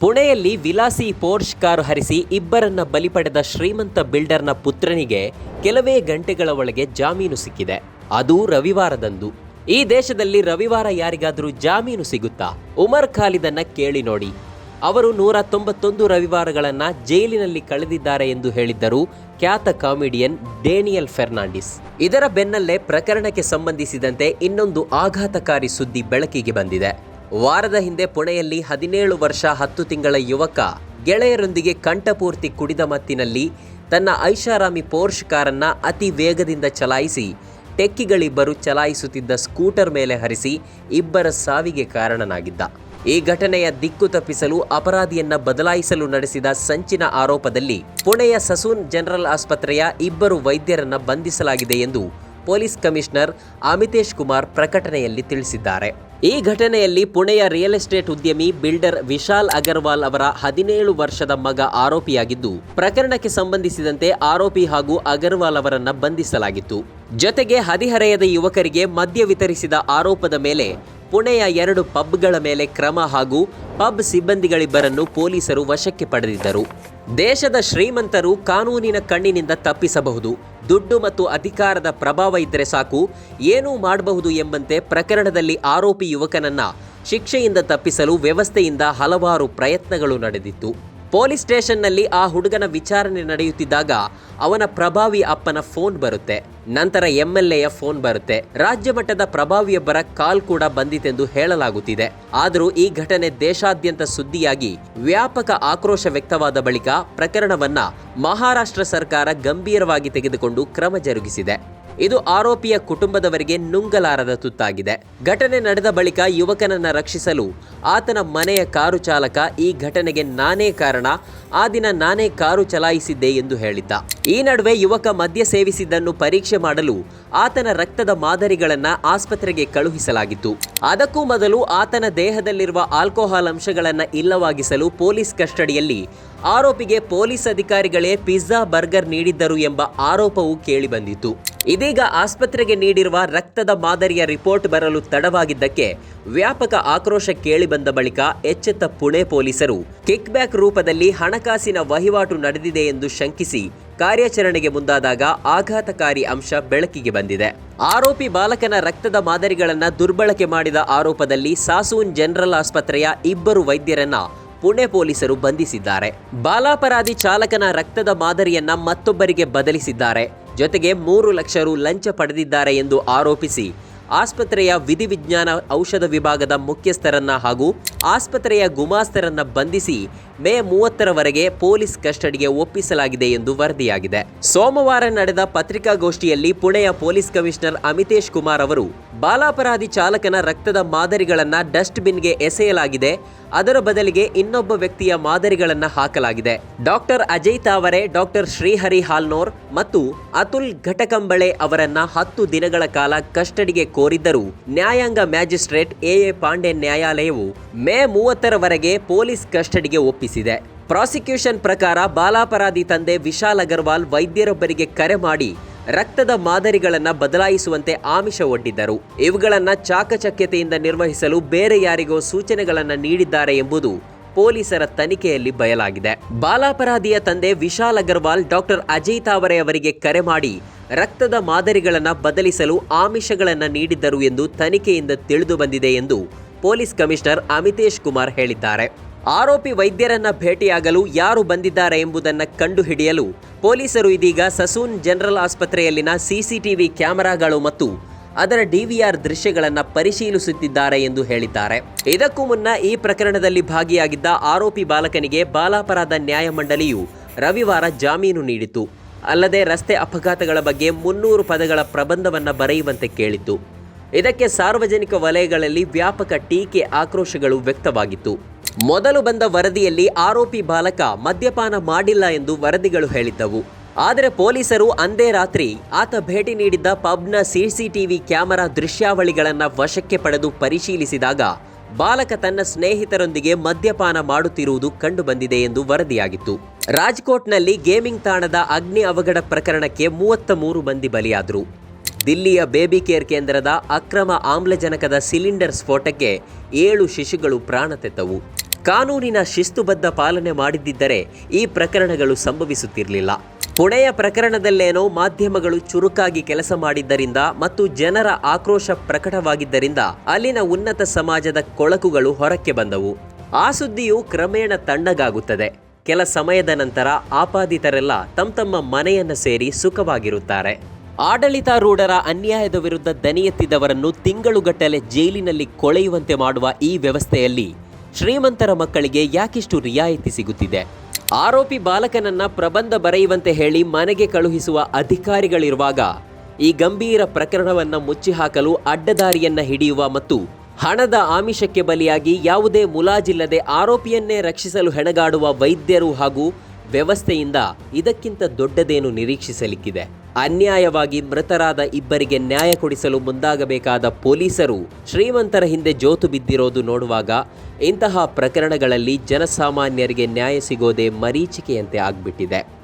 ಪುಣೆಯಲ್ಲಿ ವಿಲಾಸಿ ಪೋರ್ಷ್ ಕಾರು ಹರಿಸಿ ಇಬ್ಬರನ್ನ ಬಲಿ ಪಡೆದ ಶ್ರೀಮಂತ ಬಿಲ್ಡರ್ನ ಪುತ್ರನಿಗೆ ಕೆಲವೇ ಗಂಟೆಗಳ ಒಳಗೆ ಜಾಮೀನು ಸಿಕ್ಕಿದೆ. ಅದು ರವಿವಾರದಂದು. ಈ ದೇಶದಲ್ಲಿ ರವಿವಾರ ಯಾರಿಗಾದರೂ ಜಾಮೀನು ಸಿಗುತ್ತಾ? ಉಮರ್ ಖಾಲಿದನ್ನ ಕೇಳಿ ನೋಡಿ. ಅವರು ನೂರ ತೊಂಬತ್ತೊಂದು ರವಿವಾರಗಳನ್ನ ಜೈಲಿನಲ್ಲಿ ಕಳೆದಿದ್ದಾರೆ ಎಂದು ಹೇಳಿದ್ದರು ಖ್ಯಾತ ಕಾಮಿಡಿಯನ್ ಡೇನಿಯಲ್ ಫೆರ್ನಾಂಡಿಸ್. ಇದರ ಬೆನ್ನಲ್ಲೇ ಪ್ರಕರಣಕ್ಕೆ ಸಂಬಂಧಿಸಿದಂತೆ ಇನ್ನೊಂದು ಆಘಾತಕಾರಿ ಸುದ್ದಿ ಬೆಳಕಿಗೆ ಬಂದಿದೆ. ವಾರದ ಹಿಂದೆ ಪುಣೆಯಲ್ಲಿ ಹದಿನೇಳು ವರ್ಷ ಹತ್ತು ತಿಂಗಳ ಯುವಕ ಗೆಳೆಯರೊಂದಿಗೆ ಕಂಠಪೂರ್ತಿ ಕುಡಿದ ಮತ್ತಿನಲ್ಲಿ ತನ್ನ ಐಷಾರಾಮಿ ಪೋರ್ಷ್ ಕಾರನ್ನ ಅತಿ ವೇಗದಿಂದ ಚಲಾಯಿಸಿ ಟೆಕ್ಕಿಗಳಿಬ್ಬರು ಚಲಾಯಿಸುತ್ತಿದ್ದ ಸ್ಕೂಟರ್ ಮೇಲೆ ಹರಿಸಿ ಇಬ್ಬರ ಸಾವಿಗೆ ಕಾರಣನಾಗಿದ್ದ. ಈ ಘಟನೆಯ ದಿಕ್ಕು ತಪ್ಪಿಸಲು ಅಪರಾಧಿಯನ್ನ ಬದಲಾಯಿಸಲು ನಡೆಸಿದ ಸಂಚಿನ ಆರೋಪದಲ್ಲಿ ಪುಣೆಯ ಸಸೂನ್ ಜನರಲ್ ಆಸ್ಪತ್ರೆಯ ಇಬ್ಬರು ವೈದ್ಯರನ್ನ ಬಂಧಿಸಲಾಗಿದೆ ಎಂದು ಪೊಲೀಸ್ ಕಮಿಷನರ್ ಅಮಿತೇಶ್ ಕುಮಾರ್ ಪ್ರಕಟಣೆಯಲ್ಲಿ ತಿಳಿಸಿದ್ದಾರೆ. ಈ ಘಟನೆಯಲ್ಲಿ ಪುಣೆಯ ರಿಯಲ್ ಎಸ್ಟೇಟ್ ಉದ್ಯಮಿ ಬಿಲ್ಡರ್ ವಿಶಾಲ್ ಅಗರ್ವಾಲ್ ಅವರ ಹದಿನೇಳು ವರ್ಷದ ಮಗ ಆರೋಪಿಯಾಗಿದ್ದು, ಪ್ರಕರಣಕ್ಕೆ ಸಂಬಂಧಿಸಿದಂತೆ ಆರೋಪಿ ಹಾಗೂ ಅಗರ್ವಾಲ್ ಅವರನ್ನ ಬಂಧಿಸಲಾಗಿತ್ತು. ಜೊತೆಗೆ ಹದಿಹರೆಯದ ಯುವಕರಿಗೆ ಮದ್ಯ ವಿತರಿಸಿದ ಆರೋಪದ ಮೇಲೆ ಪುಣೆಯ ಎರಡು ಪಬ್ಗಳ ಮೇಲೆ ಕ್ರಮ ಹಾಗೂ ಪಬ್ ಸಿಬ್ಬಂದಿಗಳಿಬ್ಬರನ್ನು ಪೊಲೀಸರು ವಶಕ್ಕೆ ಪಡೆದಿದ್ದರು. ದೇಶದ ಶ್ರೀಮಂತರು ಕಾನೂನಿನ ಕಣ್ಣಿನಿಂದ ತಪ್ಪಿಸಬಹುದು. ದುಡ್ಡು ಮತ್ತು ಅಧಿಕಾರದ ಪ್ರಭಾವ ಇದ್ದರೆ ಸಾಕು. ಏನೂ ಮಾಡಬಹುದು ಎಂಬಂತೆ ಪ್ರಕರಣದಲ್ಲಿ ಆರೋಪಿ ಯುವಕನನ್ನ ಶಿಕ್ಷೆಯಿಂದ ತಪ್ಪಿಸಲು ವ್ಯವಸ್ಥೆಯಿಂದ ಹಲವಾರು ಪ್ರಯತ್ನಗಳು ನಡೆದಿತ್ತು. ಪೊಲೀಸ್ ಸ್ಟೇಷನ್ನಲ್ಲಿ ಆ ಹುಡುಗನ ವಿಚಾರಣೆ ನಡೆಯುತ್ತಿದ್ದಾಗ ಅವನ ಪ್ರಭಾವಿ ಅಪ್ಪನ ಫೋನ್ ಬರುತ್ತೆ. ನಂತರ ಎಂ ಎಲ್ ಎಯ ಫೋನ್ ಬರುತ್ತೆ. ರಾಜ್ಯ ಮಟ್ಟದ ಪ್ರಭಾವಿಯೊಬ್ಬರ ಕಾಲ್ ಕೂಡ ಬಂದಿತೆಂದು ಹೇಳಲಾಗುತ್ತಿದೆ. ಆದರೂ ಈ ಘಟನೆ ದೇಶಾದ್ಯಂತ ಸುದ್ದಿಯಾಗಿ ವ್ಯಾಪಕ ಆಕ್ರೋಶ ವ್ಯಕ್ತವಾದ ಬಳಿಕ ಪ್ರಕರಣವನ್ನ ಮಹಾರಾಷ್ಟ್ರ ಸರ್ಕಾರ ಗಂಭೀರವಾಗಿ ತೆಗೆದುಕೊಂಡು ಕ್ರಮ ಜರುಗಿಸಿದೆ. ಇದು ಆರೋಪಿಯ ಕುಟುಂಬದವರಿಗೆ ನುಂಗಲಾರದ ತುತ್ತಾಗಿದೆ. ಘಟನೆ ನಡೆದ ಬಳಿಕ ಯುವಕನನ್ನ ರಕ್ಷಿಸಲು ಆತನ ಮನೆಯ ಕಾರು ಚಾಲಕ ಈ ಘಟನೆಗೆ ನಾನೇ ಕಾರಣ. ಆ ದಿನ ನಾನೇ ಕಾರು ಚಲಾಯಿಸಿದ್ದೆ ಎಂದು ಹೇಳಿದ್ದ. ಈ ನಡುವೆ ಯುವಕ ಮದ್ಯ ಸೇವಿಸಿದ್ದನ್ನು ಪರೀಕ್ಷೆ ಮಾಡಲು ಆತನ ರಕ್ತದ ಮಾದರಿಗಳನ್ನ ಆಸ್ಪತ್ರೆಗೆ ಕಳುಹಿಸಲಾಗಿತ್ತು. ಅದಕ್ಕೂ ಮೊದಲು ಆತನ ದೇಹದಲ್ಲಿರುವ ಆಲ್ಕೋಹಾಲ್ ಅಂಶಗಳನ್ನ ಇಲ್ಲವಾಗಿಸಲು ಪೊಲೀಸ್ ಕಸ್ಟಡಿಯಲ್ಲಿ ಆರೋಪಿಗೆ ಪೊಲೀಸ್ ಅಧಿಕಾರಿಗಳೇ ಪಿಜ್ಜಾ, ಬರ್ಗರ್ ನೀಡಿದ್ದರು ಎಂಬ ಆರೋಪವು ಕೇಳಿಬಂದಿತ್ತು ಇದೀಗ ಆಸ್ಪತ್ರೆಗೆ ನೀಡಿರುವ ರಕ್ತದ ಮಾದರಿಯ ರಿಪೋರ್ಟ್ ಬರಲು ತಡವಾಗಿದ್ದಕ್ಕೆ ವ್ಯಾಪಕ ಆಕ್ರೋಶ ಕೇಳಿಬಂದ ಬಳಿಕ ಎಚ್ಚೆತ್ತ ಪುಣೆ ಪೊಲೀಸರು ಕಿಕ್ ಬ್ಯಾಕ್ ರೂಪದಲ್ಲಿ ಹಣಕಾಸಿನ ವಹಿವಾಟು ನಡೆದಿದೆ ಎಂದು ಶಂಕಿಸಿ ಕಾರ್ಯಾಚರಣೆಗೆ ಮುಂದಾದಾಗ ಆಘಾತಕಾರಿ ಅಂಶ ಬೆಳಕಿಗೆ ಬಂದಿದೆ. ಆರೋಪಿ ಬಾಲಕನ ರಕ್ತದ ಮಾದರಿಗಳನ್ನ ದುರ್ಬಳಕೆ ಮಾಡಿದ ಆರೋಪದಲ್ಲಿ ಸಾಸೂನ್ ಜನರಲ್ ಆಸ್ಪತ್ರೆಯ ಇಬ್ಬರು ವೈದ್ಯರನ್ನ ಪುಣೆ ಪೊಲೀಸರು ಬಂಧಿಸಿದ್ದಾರೆ. ಬಾಲಾಪರಾಧಿ ಚಾಲಕನ ರಕ್ತದ ಮಾದರಿಯನ್ನ ಮತ್ತೊಬ್ಬರಿಗೆ ಬದಲಿಸಿದ್ದಾರೆ. ಜೊತೆಗೆ ಮೂರು ಲಕ್ಷ ರು ಲಂಚ ಪಡೆದಿದ್ದಾರೆ ಎಂದು ಆರೋಪಿಸಿ ಆಸ್ಪತ್ರೆಯ ವಿಧಿವಿಜ್ಞಾನ ಔಷಧ ವಿಭಾಗದ ಮುಖ್ಯಸ್ಥರನ್ನ ಹಾಗೂ ಆಸ್ಪತ್ರೆಯ ಗುಮಾಸ್ತರನ್ನ ಬಂಧಿಸಿ ಮೇ ಮೂವತ್ತರವರೆಗೆ ಪೊಲೀಸ್ ಕಸ್ಟಡಿಗೆ ಒಪ್ಪಿಸಲಾಗಿದೆ ಎಂದು ವರದಿಯಾಗಿದೆ. ಸೋಮವಾರ ನಡೆದ ಪತ್ರಿಕಾಗೋಷ್ಠಿಯಲ್ಲಿ ಪುಣೆಯ ಪೊಲೀಸ್ ಕಮಿಷನರ್ ಅಮಿತೇಶ್ ಕುಮಾರ್ ಅವರು, ಬಾಲಾಪರಾಧಿ ಚಾಲಕನ ರಕ್ತದ ಮಾದರಿಗಳನ್ನ ಡಸ್ಟ್ ಬಿನ್ಗೆ ಎಸೆಯಲಾಗಿದೆ, ಅದರ ಬದಲಿಗೆ ಇನ್ನೊಬ್ಬ ವ್ಯಕ್ತಿಯ ಮಾದರಿಗಳನ್ನ ಹಾಕಲಾಗಿದೆ. ಡಾಕ್ಟರ್ ಅಜಯ್ ತಾವರೆ, ಡಾಕ್ಟರ್ ಶ್ರೀಹರಿ ಹಾಲ್ನೋರ್ ಮತ್ತು ಅತುಲ್ ಘಟಕಂಬಳೆ ಅವರನ್ನ ಹತ್ತು ದಿನಗಳ ಕಾಲ ಕಸ್ಟಡಿಗೆ ಕೋರಿದ್ದರೂ ನ್ಯಾಯಾಂಗ ಮ್ಯಾಜಿಸ್ಟ್ರೇಟ್ ಎ ಎ ಪಾಂಡೆ ನ್ಯಾಯಾಲಯವು ಮೇ ಮೂವತ್ತರವರೆಗೆ ಪೊಲೀಸ್ ಕಸ್ಟಡಿಗೆ ಒಪ್ಪಿಸಿದೆ. ಪ್ರಾಸಿಕ್ಯೂಷನ್ ಪ್ರಕಾರ ಬಾಲಾಪರಾಧಿ ತಂದೆ ವಿಶಾಲ್ ಅಗರ್ವಾಲ್ ವೈದ್ಯರೊಬ್ಬರಿಗೆ ಕರೆ ಮಾಡಿ ರಕ್ತದ ಮಾದರಿಗಳನ್ನು ಬದಲಾಯಿಸುವಂತೆ ಆಮಿಷ ಒಡ್ಡಿದ್ದರು. ಇವುಗಳನ್ನು ಚಾಕಚಕ್ಯತೆಯಿಂದ ನಿರ್ವಹಿಸಲು ಬೇರೆ ಯಾರಿಗೋ ಸೂಚನೆಗಳನ್ನು ನೀಡಿದ್ದಾರೆ ಎಂಬುದು ಪೊಲೀಸರ ತನಿಖೆಯಲ್ಲಿ ಬಯಲಾಗಿದೆ. ಬಾಲಾಪರಾಧಿಯ ತಂದೆ ವಿಶಾಲ್ ಅಗರ್ವಾಲ್ ಡಾಕ್ಟರ್ ಅಜಯ್ ತಾವರೆ ಅವರಿಗೆ ಕರೆ ಮಾಡಿ ರಕ್ತದ ಮಾದರಿಗಳನ್ನು ಬದಲಿಸಲು ಆಮಿಷಗಳನ್ನು ನೀಡಿದ್ದರು ಎಂದು ತನಿಖೆಯಿಂದ ತಿಳಿದು ಬಂದಿದೆ ಎಂದು ಪೊಲೀಸ್ ಕಮಿಷನರ್ ಅಮಿತೇಶ್ ಕುಮಾರ್ ಹೇಳಿದ್ದಾರೆ. ಆರೋಪಿ ವೈದ್ಯರನ್ನ ಭೇಟಿಯಾಗಲು ಯಾರು ಬಂದಿದ್ದಾರೆ ಎಂಬುದನ್ನು ಕಂಡುಹಿಡಿಯಲು ಪೊಲೀಸರು ಇದೀಗ ಸಸೂನ್ ಜನರಲ್ ಆಸ್ಪತ್ರೆಯಲ್ಲಿನ ಸಿಸಿಟಿವಿ ಕ್ಯಾಮೆರಾಗಳು ಮತ್ತು ಅದರ ಡಿವಿಆರ್ ದೃಶ್ಯಗಳನ್ನು ಪರಿಶೀಲಿಸುತ್ತಿದ್ದಾರೆ ಎಂದು ಹೇಳಿದ್ದಾರೆ. ಇದಕ್ಕೂ ಮುನ್ನ ಈ ಪ್ರಕರಣದಲ್ಲಿ ಭಾಗಿಯಾಗಿದ್ದ ಆರೋಪಿ ಬಾಲಕನಿಗೆ ಬಾಲಾಪರಾಧ ನ್ಯಾಯಮಂಡಳಿಯು ರವಿವಾರ ಜಾಮೀನು ನೀಡಿತು ಅಲ್ಲದೆ ರಸ್ತೆ ಅಪಘಾತಗಳ ಬಗ್ಗೆ ಮುನ್ನೂರು ಪದಗಳ ಪ್ರಬಂಧವನ್ನು ಬರೆಯುವಂತೆ ಕೇಳಿತ್ತು ಇದಕ್ಕೆ ಸಾರ್ವಜನಿಕ ವಲಯಗಳಲ್ಲಿ ವ್ಯಾಪಕ ಟೀಕೆ ಆಕ್ರೋಶಗಳು ವ್ಯಕ್ತವಾಗಿತ್ತು. ಮೊದಲು ಬಂದ ವರದಿಯಲ್ಲಿ ಆರೋಪಿ ಬಾಲಕ ಮದ್ಯಪಾನ ಮಾಡಿಲ್ಲ ಎಂದು ವರದಿಗಳು ಹೇಳಿದ್ದವು. ಆದರೆ ಪೊಲೀಸರು ಅಂದೇ ರಾತ್ರಿ ಆತ ಭೇಟಿ ನೀಡಿದ್ದ ಪಬ್ನ ಸಿಸಿಟಿವಿ ಕ್ಯಾಮೆರಾ ದೃಶ್ಯಾವಳಿಗಳನ್ನು ವಶಕ್ಕೆ ಪಡೆದು ಪರಿಶೀಲಿಸಿದಾಗ ಬಾಲಕ ತನ್ನ ಸ್ನೇಹಿತರೊಂದಿಗೆ ಮದ್ಯಪಾನ ಮಾಡುತ್ತಿರುವುದು ಕಂಡುಬಂದಿದೆ ಎಂದು ವರದಿಯಾಗಿತ್ತು. ರಾಜ್ಕೋಟ್ನಲ್ಲಿ ಗೇಮಿಂಗ್ ತಾಣದ ಅಗ್ನಿ ಅವಘಡ ಪ್ರಕರಣಕ್ಕೆ ಮೂವತ್ತ ಮೂರು ಮಂದಿ ಬಲಿಯಾದರು. ದಿಲ್ಲಿಯ ಬೇಬಿ ಕೇರ್ ಕೇಂದ್ರದ ಅಕ್ರಮ ಆಮ್ಲಜನಕದ ಸಿಲಿಂಡರ್ ಸ್ಫೋಟಕ್ಕೆ ಏಳು ಶಿಶುಗಳು ಪ್ರಾಣ ತೆತ್ತವು. ಕಾನೂನಿನ ಶಿಸ್ತುಬದ್ಧ ಪಾಲನೆ ಮಾಡಿದ್ದಿದ್ದರೆ ಈ ಪ್ರಕರಣಗಳು ಸಂಭವಿಸುತ್ತಿರಲಿಲ್ಲ. ಪುಣೆಯ ಪ್ರಕರಣದಲ್ಲೇನೋ ಮಾಧ್ಯಮಗಳು ಚುರುಕಾಗಿ ಕೆಲಸ ಮಾಡಿದ್ದರಿಂದ ಮತ್ತು ಜನರ ಆಕ್ರೋಶ ಪ್ರಕಟವಾಗಿದ್ದರಿಂದ ಅಲ್ಲಿನ ಉನ್ನತ ಸಮಾಜದ ಕೊಳಕುಗಳು ಹೊರಕ್ಕೆ ಬಂದವು. ಆ ಸುದ್ದಿಯು ಕ್ರಮೇಣ ತಣ್ಣಗಾಗುತ್ತದೆ. ಕೆಲ ಸಮಯದ ನಂತರ ಆಪಾದಿತರೆಲ್ಲ ತಮ್ಮ ತಮ್ಮ ಮನೆಯನ್ನ ಸೇರಿ ಸುಖವಾಗಿರುತ್ತಾರೆ. ಆಡಳಿತಾರೂಢರ ಅನ್ಯಾಯದ ವಿರುದ್ಧ ದನಿ ಎತ್ತಿದವರನ್ನು ತಿಂಗಳುಗಟ್ಟಲೆ ಜೈಲಿನಲ್ಲಿ ಕೊಳೆಯುವಂತೆ ಮಾಡುವ ಈ ವ್ಯವಸ್ಥೆಯಲ್ಲಿ ಶ್ರೀಮಂತರ ಮಕ್ಕಳಿಗೆ ಯಾಕಿಷ್ಟು ರಿಯಾಯಿತಿ ಸಿಗುತ್ತಿದೆ? ಆರೋಪಿ ಬಾಲಕನನ್ನ ಪ್ರಬಂಧ ಬರೆಯುವಂತೆ ಹೇಳಿ ಮನೆಗೆ ಕಳುಹಿಸುವ ಅಧಿಕಾರಿಗಳಿರುವಾಗ ಈ ಗಂಭೀರ ಪ್ರಕರಣವನ್ನ ಮುಚ್ಚಿಹಾಕಲು ಅಡ್ಡದಾರಿಯನ್ನ ಹಿಡಿಯುವ ಮತ್ತು ಹಣದ ಆಮಿಷಕ್ಕೆ ಬಲಿಯಾಗಿ ಯಾವುದೇ ಮುಲಾಜಿಲ್ಲದೆ ಆರೋಪಿಯನ್ನೇ ರಕ್ಷಿಸಲು ಹೆಣಗಾಡುವ ವೈದ್ಯರು ಹಾಗೂ ವ್ಯವಸ್ಥೆಯಿಂದ ಇದಕ್ಕಿಂತ ದೊಡ್ಡದೇನು ನಿರೀಕ್ಷಿಸಲಿಕ್ಕಿದೆ? ಅನ್ಯಾಯವಾಗಿ ಮೃತರಾದ ಇಬ್ಬರಿಗೆ ನ್ಯಾಯ ಕೊಡಿಸಲು ಮುಂದಾಗಬೇಕಾದ ಪೊಲೀಸರು ಶ್ರೀಮಂತರ ಹಿಂದೆ ಜೋತು ಬಿದ್ದಿರೋದು ನೋಡುವಾಗ ಇಂತಹ ಪ್ರಕರಣಗಳಲ್ಲಿ ಜನಸಾಮಾನ್ಯರಿಗೆ ನ್ಯಾಯ ಸಿಗೋದೇ ಮರೀಚಿಕೆಯಂತೆ ಆಗ್ಬಿಟ್ಟಿದೆ.